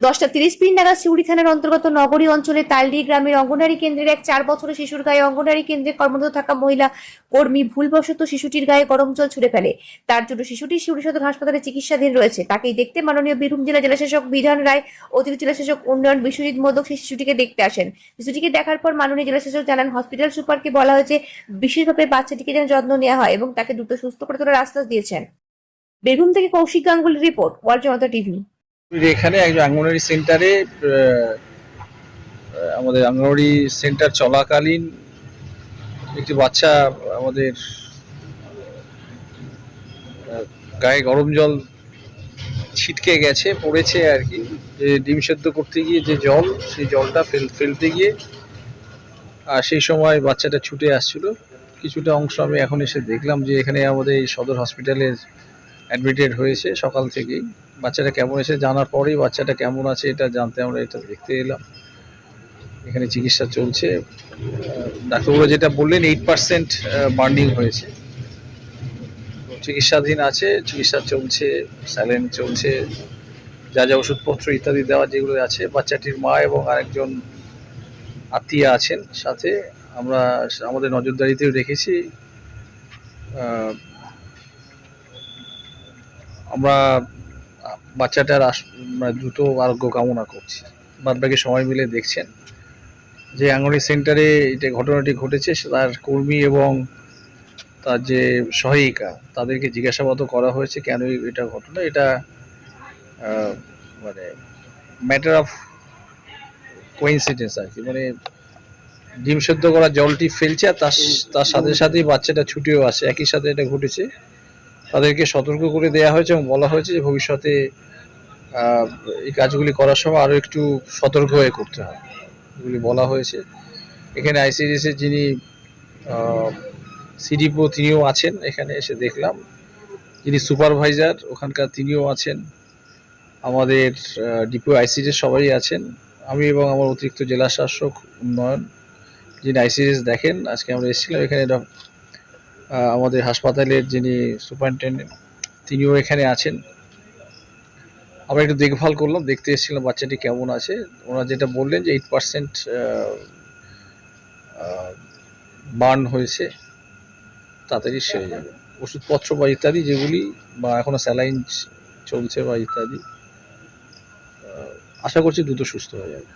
দশটা তিরিশ মিনিট নাগাদ সিউড়ি থানার অন্তর্গত নগরী অঞ্চলে তালডি গ্রামের অঙ্গনারী কেন্দ্রের এক চার বছরের শিশুর গায়ে অঙ্গনারী কেন্দ্রে কর্মরত থাকা মহিলা কর্মী ভুলবশত শিশুটির গায়ে গরম জল ছুড়ে ফেলে। তার জন্য শিশুটি সিউড়ি সদর হাসপাতালে চিকিৎসাধীন রয়েছে। তাকেই দেখতে মাননীয় বীরভূম জেলা জেলাশাসক বিধান রায় অতিরিক্ত জেলাশাসক উন্নয়ন বিশ্বজিৎ মোদক সেই শিশুটিকে দেখতে আসেন। শিশুটিকে দেখার পর মাননীয় জেলাশাসক জানান, হসপিটাল সুপারকে বলা হয়েছে, বিশেষভাবে বাচ্চাটিকে যেন যত্ন নেওয়া হয় এবং তাকে দ্রুত সুস্থ করে তোলার আশ্বাস দিয়েছেন। বীরভূম থেকে কৌশিক গাঙ্গুলির রিপোর্ট, ওয়ার্ল্ড জনতা টিভি। এখানে একজন আঙ্গনওয়াড়ি সেন্টারে আমাদের আঙ্গনওয়াড়ি সেন্টার চলাকালীন একটি বাচ্চা আমাদের গায়ে গরম জল ছিটকে গেছে, পড়েছে আর কি। যে ডিম সেদ্ধ করতে গিয়ে যে জল, সেই জলটা ফেল, ফেলতে গিয়ে, আর সেই সময় বাচ্চাটা ছুটে আসছিল। কিছুটা অংশ আমি এখন এসে দেখলাম যে এখানে আমাদের সদর হসপিটালে অ্যাডমিটেড হয়েছে সকাল থেকেই। বাচ্চাটা কেমন এসে জানার পরেই বাচ্চাটা কেমন আছে এটা জানতে আমরা এটা দেখতে এলাম। এখানে চিকিৎসা চলছে। আহ, ডাক্তারবাবু যেটা বললেন এইট পার্সেন্ট বার্নিং হয়েছে। চিকিৎসাধীন আছে চিকিৎসা চলছে স্যালাইন চলছে যা যা ওষুধপত্র ইত্যাদি দেওয়া যেগুলো আছে। বাচ্চাটির মা এবং আরেকজন আত্মীয় আছেন সাথে। আমরা আমাদের নজরদারিতেও রেখেছি আমরা বাচ্চাটার মানে দ্রুত আরোগ্য কামনা করছি। বাদ বাকি সবাই মিলে দেখছেন যে আঙ্গনওয়াড়ি সেন্টারে এটা ঘটনাটি ঘটেছে, তার কর্মী এবং তার যে সহায়িকা, তাদেরকে জিজ্ঞাসাবাদ করা হয়েছে, কেন এটা ঘটনা এটা মানে ম্যাটার অফ কোইন্সিডেন্স আর কি। মানে ডিম সেদ্ধ করা জলটি ফেলছে আর তার তার সাথে সাথেই বাচ্চাটা ছুটেও আসে। একই সাথে এটা ঘটেছে। তাদেরকে সতর্ক করে দেওয়া হয়েছে এবং বলা হয়েছে যে ভবিষ্যতে এই কাজগুলি করার সময় আরও একটু সতর্ক হয়ে করতে হবে। এগুলি বলা হয়েছে। এখানে আইসিডিএস এর যিনি সিডিপো তিনিও আছেন। এখানে এসে দেখলাম। যিনি সুপারভাইজার, ওখানকার তিনিও আছেন। আমাদের ডিপো আইসিডিএস সবাই আছেন। আমি এবং আমার অতিরিক্ত জেলা শাসক উন্নয়ন, যিনি আইসিডিএস দেখেন, আজকে আমরা এসেছিলাম। এখানে আমাদের হাসপাতালের যিনি সুপারিনটেন্ডেন্ট, তিনিও এখানে আছেন। আমরা একটু দেখভাল করলাম, দেখতে এসেছিলাম বাচ্চাটি কেমন আছে। ওনারা যেটা বললেন যে এইট পার্সেন্ট বার্ন হয়েছে, তাড়াতাড়ি সেরে যাবে। ওষুধপত্র বা ইত্যাদি যেগুলি, বা এখনও স্যালাইন চলছে বা ইত্যাদি আশা করছি দ্রুত সুস্থ হয়ে যাবে।